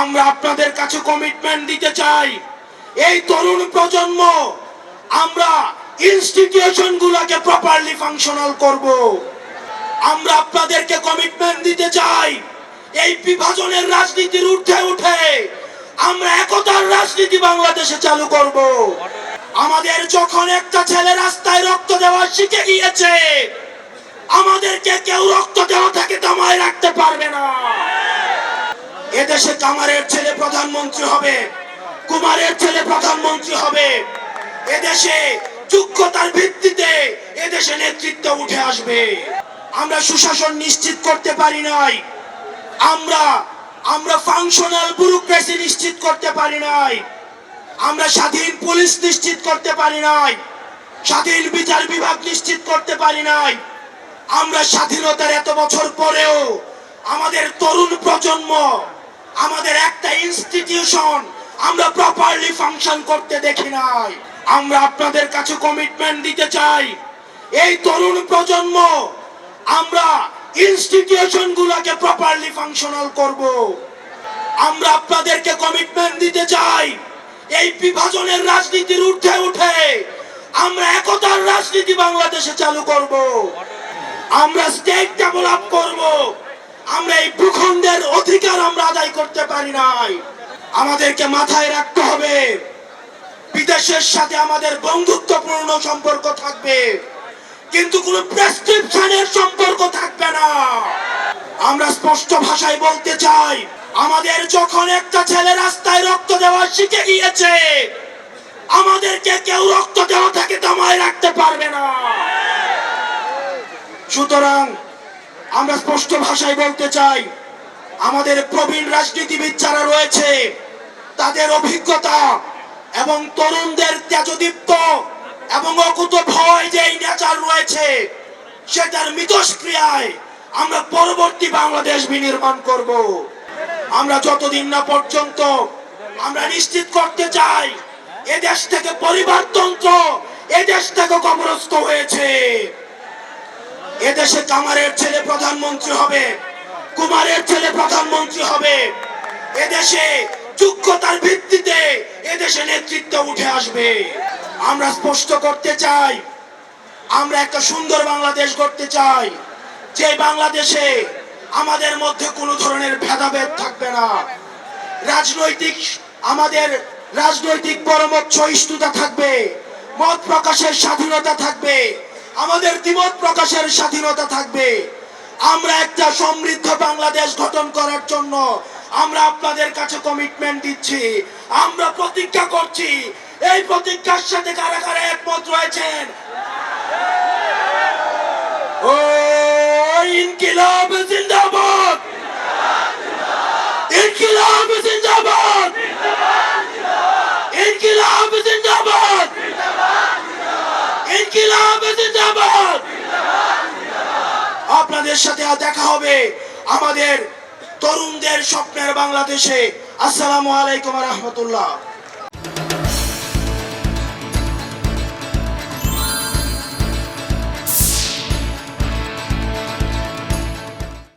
আমরা আপনাদের কাছে কমিটমেন্ট দিতে চাই। এই তরুণ প্রজন্ম, আমরা ইনস্টিটিউশন গুলাকে প্রপারলি ফাংশনাল করব। আমরা আপনাদেরকে কমিটমেন্ট দিতে চাই, এই বিভাজনের রাজনীতির ঊর্ধ্বে উঠে আমরা একতার রাজনীতি বাংলাদেশে চালু করব। আমাদের যখন একটা ছেলে রাস্তায় রক্ত দেওয়া শিখে গিয়েছে, আমাদেরকে কেউ রক্ত দেওয়া থেকে দমায় রাখতে পারবে না। এদেশে কামারের ছেলে প্রধানমন্ত্রী হবে, কুমারের ছেলে প্রধানমন্ত্রী হবে। এদেশে যোগ্যতার ভিত্তিতে এদেশে নেতৃত্ব উঠে আসবে। আমরা সুশাসন নিশ্চিত করতে পারি নাই। আমরা আমরা ফাংশনাল ব্যুরোক্রেসি নিশ্চিত করতে পারি নাই। আমরা স্বাধীন পুলিশ নিশ্চিত করতে পারি নাই। স্বাধীন বিচার বিভাগ নিশ্চিত করতে পারি নাই। আমরা স্বাধীনতার এত বছর পরেও আমাদের তরুণ প্রজন্ম আমাদের একটা ইনস্টিটিউশন আমরা প্রপারলি ফাংশন করতে দেখি নাই। আমরা আপনাদের কাছে কমিটমেন্ট দিতে চাই। এই তরুণ প্রজন্ম, আমরা ইনস্টিটিউশন গুলাকে প্রপারলি ফাংশনাল করব। আমরা আপনাদেরকে কমিটমেন্ট দিতে চাই। এই বিভাজনের রাজনীতির ঊর্ধ্বে উঠে আমরা একতার রাজনীতি বাংলাদেশে চালু করব। আমরা স্টেট ডেভেলপ করব। আমরা এই ভূখণ্ডের অধিকার আমরা আদায় করতে পারি নাই। আমাদেরকে মাথায় রাখতে হবে। বিদেশের সাথে আমাদের বন্ধুত্বপূর্ণ সম্পর্ক থাকবে। কিন্তু কোনো প্রেসক্রিপশনের সম্পর্ক থাকবে না। আমরা স্পষ্ট ভাষায় বলতে চাই, আমাদের যখন একটা ছেলে রাস্তায় রক্ত দেওয়া শিখে গিয়েছে, আমাদেরকে কেউ রক্ত দেওয়া থাকে দমায় রাখতে পারবে না। সুতরাং আমরা স্পষ্ট ভাষায় বলতে চাই, আমাদের প্রবীণ রাজনীতিবিদ যারা রয়েছে, তাদের অভিজ্ঞতা এবং তরুণদের তেজদীপ্ত এবং অকুত ভয় যে নেচার রয়েছে, সেটার মিতস্ক্রিয়ায় আমরা পরবর্তী বাংলাদেশ বিনির্মাণ করব। আমরা যতদিন না পর্যন্ত আমরা নিশ্চিত করতে চাই এদেশ থেকে পরিবারতন্ত্র এদেশ থেকে কবরস্থ হয়েছে। এদেশে কামারের ছেলে প্রধানমন্ত্রী হবে, কুমারের ছেলে প্রধানমন্ত্রী হবে। এদেশে যোগ্যতার ভিত্তিতে এদেশে নেতৃত্ব উঠে আসবে। আমরা স্পষ্ট করতে চাই, আমরা একটা সুন্দর বাংলাদেশ গড়তে চাই। যে বাংলাদেশে আমাদের মধ্যে কোনো ধরনের ভেদাভেদ থাকবে না। রাজনৈতিক, আমাদের রাজনৈতিক পরমত সহিষ্ণুতা থাকবে, মত প্রকাশের স্বাধীনতা থাকবে। আমাদের দ্বিমত প্রকাশের স্বাধীনতা থাকবে। আমরা একটা সমৃদ্ধ বাংলাদেশ গঠন করার জন্য আমরা আপনাদের কাছে কমিটমেন্ট দিচ্ছি। আমরা প্রতিজ্ঞা করছি। এই প্রতিজ্ঞার সাথে কারা কারা একমত রয়েছেন? ও, ইনকিলাব জিন্দাবাদ! ইনকিলাব জিন্দাবাদ ইনকিলাব জিন্দাবাদ ইনকিলাব জিন্দাবাদ আপনাদের সাথে দেখা হবে আমাদের তরুণদের স্বপ্নের বাংলাদেশে। আসসালামু আলাইকুম রহমতুল্লাহ।